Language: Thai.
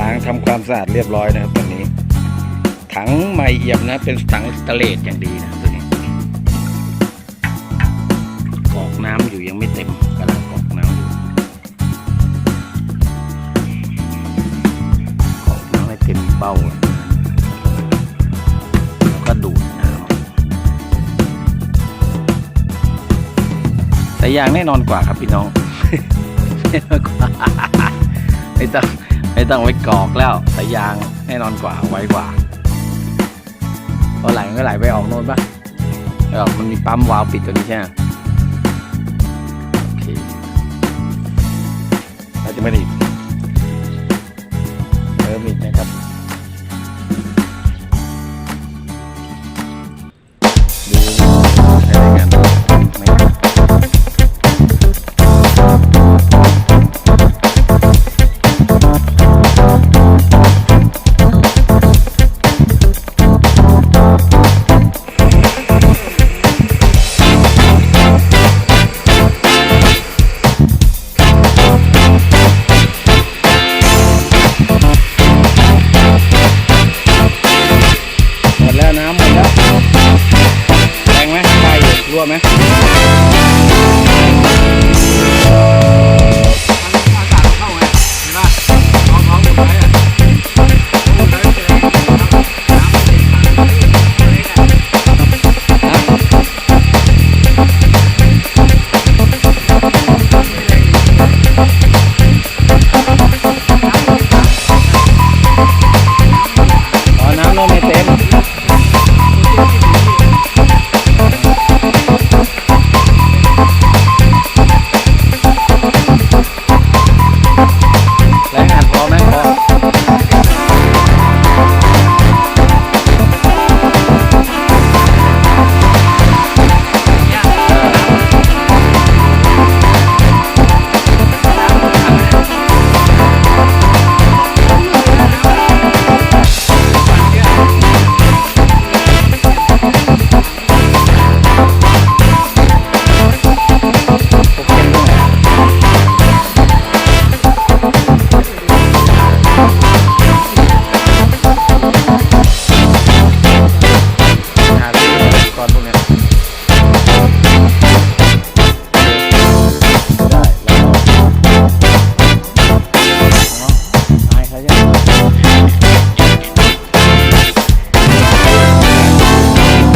ล้างทำความสะอาดเรียบร้อยนะครับตอนนี้ ถังใหม่เอี่ยมนะ เป็นถังสแตนเลสอย่างดีนะตัวนี้กรอกน้ำอยู่ยังไม่เต็มกำลังกรอกน้ำอยู่กรอกน้ำให้เต็มเบ้าแล้วก็ดูดน้ำแต่ยางแน่นอนกว่าครับพี่น้องแน่นอนกว่าไม่ต้อง ไม่ต้องไปกรอกแล้วสายยางแน่นอนกว่าไวกว่าพอไหลมันก็ไหลไปออกโน่นปะเออมันมีปั๊มวาล์วปิดตัวนี้ใช่ไหมโอเคเราจะไม่ได้ ทั่วไหม